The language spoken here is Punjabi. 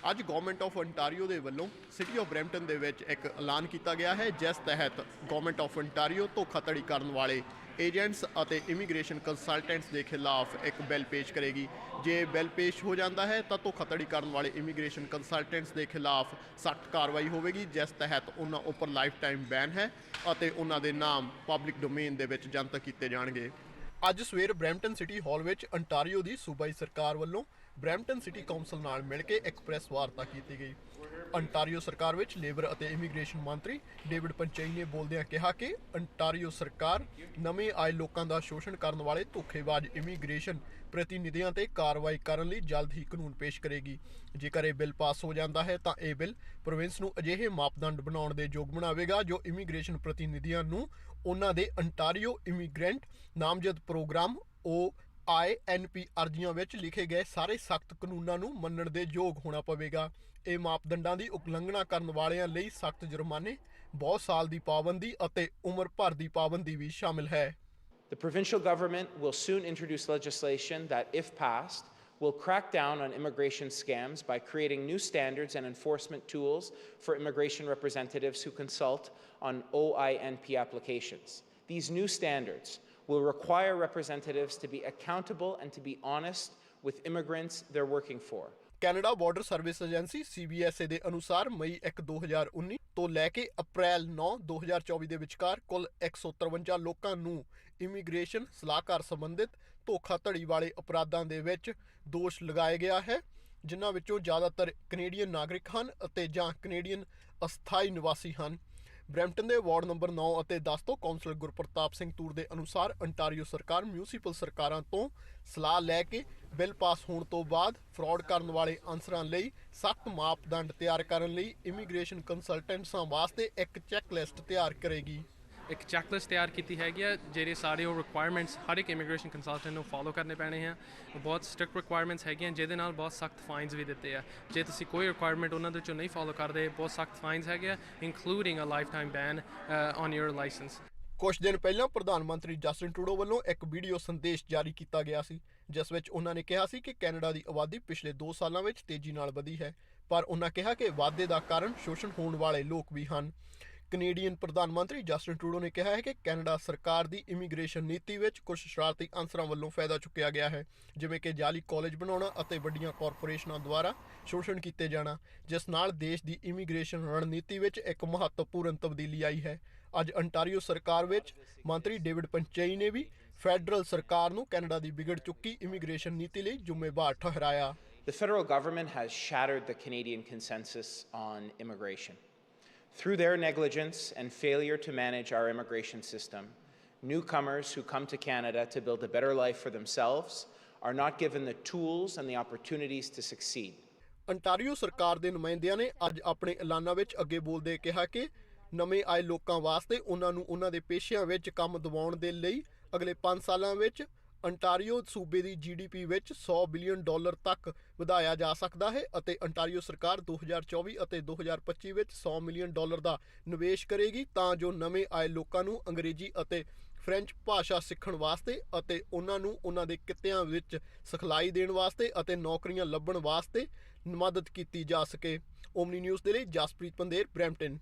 ਅੱਜ ਗਵਰਨਮੈਂਟ ਆਫ ਅੰਟਾਰੀਓ ਦੇ ਵੱਲੋਂ ਸਿਟੀ ਆਫ ਬਰੈਂਪਟਨ ਦੇ ਵਿੱਚ ਇੱਕ ਐਲਾਨ ਕੀਤਾ ਗਿਆ ਹੈ, ਜਿਸ ਤਹਿਤ ਗਵਰਨਮੈਂਟ ਆਫ ਅੰਟਾਰੀਓ ਧੋਖਾਧੜੀ ਕਰਨ ਵਾਲੇ ਏਜੰਟਸ ਅਤੇ ਇਮੀਗ੍ਰੇਸ਼ਨ ਕੰਸਲਟੈਂਟਸ ਦੇ ਖਿਲਾਫ ਇੱਕ ਬਿੱਲ ਪੇਸ਼ ਕਰੇਗੀ। ਜੇ ਬਿੱਲ ਪੇਸ਼ ਹੋ ਜਾਂਦਾ ਹੈ, ਤਾਂ ਧੋਖਾਧੜੀ ਕਰਨ ਵਾਲੇ ਇਮੀਗ੍ਰੇਸ਼ਨ ਕੰਸਲਟੈਂਟਸ ਦੇ ਖਿਲਾਫ ਸਖਤ ਕਾਰਵਾਈ ਹੋਵੇਗੀ, ਜਿਸ ਤਹਿਤ ਉਹਨਾਂ ਉੱਪਰ ਲਾਈਫ ਟਾਈਮ ਬੈਨ ਹੈ ਅਤੇ ਉਹਨਾਂ ਦੇ ਨਾਮ ਪਬਲਿਕ ਡੋਮੇਨ ਦੇ ਵਿੱਚ ਜਨਤਕ ਕੀਤੇ ਜਾਣਗੇ। ਅੱਜ ਸਵੇਰ ਬਰੈਂਪਟਨ ਸਿਟੀ ਹਾਲ ਵਿੱਚ ਅੰਟਾਰੀਓ ਦੀ ਸੂਬਾਈ ਸਰਕਾਰ ਵੱਲੋਂ ਬਰੈਂਪਟਨ ਸਿਟੀ ਕੌਂਸਲ ਨਾਲ ਮਿਲ ਕੇ ਇੱਕ ਪ੍ਰੈਸ ਵਾਰਤਾ ਕੀਤੀ ਗਈ। ਅੰਟਾਰੀਓ ਸਰਕਾਰ ਵਿੱਚ ਲੇਬਰ ਅਤੇ ਇਮੀਗ੍ਰੇਸ਼ਨ ਮੰਤਰੀ ਡੇਵਿਡ ਪੰਚਈ ਨੇ ਬੋਲਦਿਆਂ ਕਿਹਾ ਕਿ ਅੰਟਾਰੀਓ ਸਰਕਾਰ ਨਵੇਂ ਆਏ ਲੋਕਾਂ ਦਾ ਸ਼ੋਸ਼ਣ ਕਰਨ ਵਾਲੇ ਧੋਖੇਬਾਜ਼ ਇਮੀਗ੍ਰੇਸ਼ਨ ਪ੍ਰਤੀਨਿਧੀਆਂ ਤੇ ਕਾਰਵਾਈ ਕਰਨ ਲਈ ਜਲਦ ਹੀ ਕਾਨੂੰਨ ਪੇਸ਼ ਕਰੇਗੀ। ਜੇਕਰ ਇਹ ਬਿੱਲ ਪਾਸ ਹੋ ਜਾਂਦਾ ਹੈ ਤਾਂ ਇਹ ਬਿੱਲ ਪ੍ਰੋਵਿੰਸ ਨੂੰ ਅਜਿਹੇ ਮਾਪਦੰਡ ਬਣਾਉਣ ਦੇ ਯੋਗ ਬਣਾਵੇਗਾ ਜੋ ਇਮੀਗ੍ਰੇਸ਼ਨ ਪ੍ਰਤੀਨਿਧੀਆਂ ਨੂੰ ਉਹਨਾਂ ਦੇ ਅੰਟਾਰੀਓ ਇਮੀਗ੍ਰੈਂਟ ਨਾਮਜ਼ਦ ਪ੍ਰੋਗਰਾਮ ਓ ਆਈਐਨਪੀ ਅਰਜ਼ੀਆਂ ਵਿੱਚ ਲਿਖੇ ਗਏ ਸਾਰੇ ਸਖਤ ਕਾਨੂੰਨਾਂ ਨੂੰ ਮੰਨਣ ਦੇ ਯੋਗ ਹੋਣਾ ਪਵੇਗਾ ਇਹ ਮਾਪਦੰਡਾਂ ਦੀ ਉਲੰਘਣਾ ਕਰਨ ਵਾਲਿਆਂ ਲਈ ਸਖਤ ਜੁਰਮਾਨੇ ਬਹੁਤ ਸਾਲ ਦੀ ਪਾਬੰਦੀ ਅਤੇ ਉਮਰ ਭਰ ਦੀ ਪਾਬੰਦੀ ਵੀ ਸ਼ਾਮਿਲ ਹੈ The provincial government will soon introduce legislation that, if passed, will crack down on immigration scams by creating new standards and enforcement tools for immigration representatives who consult on OINP applications. These new standards will require representatives to be accountable and to be honest with immigrants they're working for. Canada border service agency CBSA ਦੇ ਅਨੁਸਾਰ ਮਈ 1 2019 ਤੋਂ ਲੈ ਕੇ ਅਪ੍ਰੈਲ 9 2024 ਦੇ ਵਿਚਕਾਰ ਕੁੱਲ 153 ਲੋਕਾਂ ਨੂੰ ਇਮੀਗ੍ਰੇਸ਼ਨ ਸਲਾਹਕਾਰ ਸੰਬੰਧਿਤ ਧੋਖਾਧੜੀ ਵਾਲੇ ਅਪਰਾਧਾਂ ਦੇ ਵਿੱਚ ਦੋਸ਼ ਲਗਾਇਆ ਗਿਆ ਹੈ, ਜਿਨ੍ਹਾਂ ਵਿੱਚੋਂ ਜ਼ਿਆਦਾਤਰ ਕੈਨੇਡੀਅਨ ਨਾਗਰਿਕ ਹਨ ਅਤੇ ਜਾਂ ਕੈਨੇਡੀਅਨ ਅਸਥਾਈ ਨਿਵਾਸੀ ਹਨ ਬਰੈਂਪਟਨ ਦੇ ਵਾਰਡ ਨੰਬਰ 9 ਅਤੇ 10 ਤੋਂ ਕੌਂਸਲਰ ਗੁਰਪ੍ਰਤਾਪ ਸਿੰਘ ਤੂਰ ਦੇ ਅਨੁਸਾਰ ਅੰਟਾਰੀਓ ਸਰਕਾਰ ਮਿਊਨਿਸਪਲ ਸਰਕਾਰਾਂ ਤੋਂ ਸਲਾਹ ਲੈ ਕੇ ਬਿੱਲ ਪਾਸ ਹੋਣ ਤੋਂ ਬਾਅਦ ਫਰਾਡ ਕਰਨ ਵਾਲੇ ਅਨਸਰਾਂ ਲਈ ਸਖਤ ਮਾਪਦੰਡ ਤਿਆਰ ਕਰਨ ਲਈ ਇਮੀਗ੍ਰੇਸ਼ਨ ਕੰਸਲਟੈਂਟਸਾਂ ਵਾਸਤੇ ਇੱਕ ਚੈੱਕਲਿਸਟ ਤਿਆਰ ਕਰੇਗੀ। ਇੱਕ ਚੈੱਕਲਿਸਟ ਤਿਆਰ ਕੀਤੀ ਹੈਗੀ ਆ, ਜਿਹੜੇ ਸਾਰੇ ਉਹ ਰਿਕੁਆਇਰਮੈਂਟਸ ਹਰ ਇੱਕ ਇਮੀਗ੍ਰੇਸ਼ਨ ਕੰਸਲਟੈਂਟ ਨੂੰ ਫੋਲੋ ਕਰਨੇ ਪੈਣੇ ਆ। ਬਹੁਤ ਸਟ੍ਰਿਕਟ ਰਿਕੁਆਇਰਮੈਂਟਸ ਹੈਗੀਆਂ, ਜਿਹਦੇ ਨਾਲ ਬਹੁਤ ਸਖਤ ਫਾਈਨਸ ਵੀ ਦਿੱਤੇ ਆ। ਜੇ ਤੁਸੀਂ ਕੋਈ ਰਿਕੁਆਇਰਮੈਂਟ ਉਹਨਾਂ ਦੇ ਚੋਂ ਨਹੀਂ ਫੋਲੋ ਕਰਦੇ, ਬਹੁਤ ਸਖਤ ਫਾਈਨਸ ਹੈਗੇ ਆ including uh life time ban on your licence ਕੁਝ ਦਿਨ ਪਹਿਲਾਂ ਪ੍ਰਧਾਨ ਮੰਤਰੀ ਜਸਟਿਨ ਟਰੂਡੋ ਵੱਲੋਂ ਇੱਕ ਵੀਡੀਓ ਸੰਦੇਸ਼ ਜਾਰੀ ਕੀਤਾ ਗਿਆ ਸੀ, ਜਿਸ ਵਿੱਚ ਉਹਨਾਂ ਨੇ ਕਿਹਾ ਸੀ ਕਿ ਕੈਨੇਡਾ ਦੀ ਆਬਾਦੀ ਪਿਛਲੇ 2 ਸਾਲਾਂ ਵਿੱਚ ਤੇਜ਼ੀ ਨਾਲ ਵਧੀ ਹੈ, ਪਰ ਉਹਨਾਂ ਕਿਹਾ ਕਿ ਵਾਧੇ ਦਾ ਕਾਰਨ ਸ਼ੋਸ਼ਣ ਹੋਣ ਵਾਲੇ ਲੋਕ ਵੀ ਹਨ। ਕੈਨੇਡੀਅਨ ਪ੍ਰਧਾਨ ਮੰਤਰੀ ਜਸਟਿਨ ਟਰੂਡੋ ਨੇ ਕਿਹਾ ਹੈ ਕਿ ਕੈਨੇਡਾ ਸਰਕਾਰ ਦੀ ਇਮੀਗ੍ਰੇਸ਼ਨ ਨੀਤੀ ਵਿੱਚ ਕੁਝ ਸ਼ਰਾਰਤੀ ਅੰਸਰਾਂ ਵੱਲੋਂ ਫਾਇਦਾ ਚੁੱਕਿਆ ਗਿਆ ਹੈ, ਜਿਵੇਂ ਕਿ ਜਾਲੀ ਕਾਲਜ ਬਣਾਉਣਾ ਅਤੇ ਵੱਡੀਆਂ ਕਾਰਪੋਰੇਸ਼ਨਾਂ ਦੁਆਰਾ ਸ਼ੋਸ਼ਣ ਕੀਤੇ ਜਾਣਾ, ਜਿਸ ਨਾਲ ਦੇਸ਼ ਦੀ ਇਮੀਗ੍ਰੇਸ਼ਨ ਰਣਨੀਤੀ ਵਿੱਚ ਇੱਕ ਮਹੱਤਵਪੂਰਨ ਤਬਦੀਲੀ ਆਈ ਹੈ ਅੱਜ ਅੰਟਾਰੀਓ ਸਰਕਾਰ ਵਿੱਚ ਮੰਤਰੀ ਡੇਵਿਡ ਪੰਚੇਈ ਨੇ ਵੀ ਫੈਡਰਲ ਸਰਕਾਰ ਨੂੰ ਕੈਨੇਡਾ ਦੀ ਵਿਗੜ ਚੁੱਕੀ ਇਮੀਗ੍ਰੇਸ਼ਨ ਨੀਤੀ ਲਈ ਜ਼ਿੰਮੇਵਾਰ ਠਹਿਰਾਇਆ The federal government has shattered the Canadian consensus on immigration. Through their negligence and failure to manage our immigration system, newcomers who come to Canada to build a better life for themselves are not given the tools and the opportunities to succeed. Ontario ਸਰਕਾਰ ਦੇ ਨੁਮਾਇੰਦਿਆਂ ਨੇ ਅੱਜ ਆਪਣੇ ਐਲਾਨਾਂ ਵਿੱਚ ਅੱਗੇ ਬੋਲਦੇ ਕਿਹਾ ਕਿ ਨਵੇਂ ਆਏ ਲੋਕਾਂ ਵਾਸਤੇ ਉਹਨਾਂ ਨੂੰ ਉਹਨਾਂ ਦੇ ਪੇਸ਼ਿਆਂ ਵਿੱਚ ਕੰਮ ਦਿਵਾਉਣ ਦੇ ਲਈ ਅਗਲੇ 5 ਸਾਲਾਂ ਵਿੱਚ ਅੰਟਾਰੀਓ ਸੂਬੇ ਦੀ ਜੀਡੀਪੀ ਵਿੱਚ 100 ਬਿਲੀਅਨ ਡਾਲਰ ਤੱਕ ਵਧਾਇਆ ਜਾ ਸਕਦਾ ਹੈ ਅਤੇ ਅੰਟਾਰੀਓ ਸਰਕਾਰ 2024 ਅਤੇ 2025 ਵਿੱਚ 100 ਮਿਲੀਅਨ ਡਾਲਰ ਦਾ ਨਿਵੇਸ਼ ਕਰੇਗੀ ਤਾਂ ਜੋ ਨਵੇਂ ਆਏ ਲੋਕਾਂ ਨੂੰ ਅੰਗਰੇਜ਼ੀ ਅਤੇ ਫ੍ਰੈਂਚ ਭਾਸ਼ਾ ਸਿੱਖਣ ਵਾਸਤੇ ਅਤੇ ਉਹਨਾਂ ਨੂੰ ਉਹਨਾਂ ਦੇ ਕਿੱਤਿਆਂ ਵਿੱਚ ਸਿਖਲਾਈ ਦੇਣ ਵਾਸਤੇ ਅਤੇ ਨੌਕਰੀਆਂ ਲੱਭਣ ਵਾਸਤੇ ਮਦਦ ਕੀਤੀ ਜਾ ਸਕੇ। ਓਮਨੀ ਨਿਊਜ਼ ਦੇ ਲਈ ਜਸਪ੍ਰੀਤ ਪੰਦੇਰ ਬਰੈਂਪਟਨ।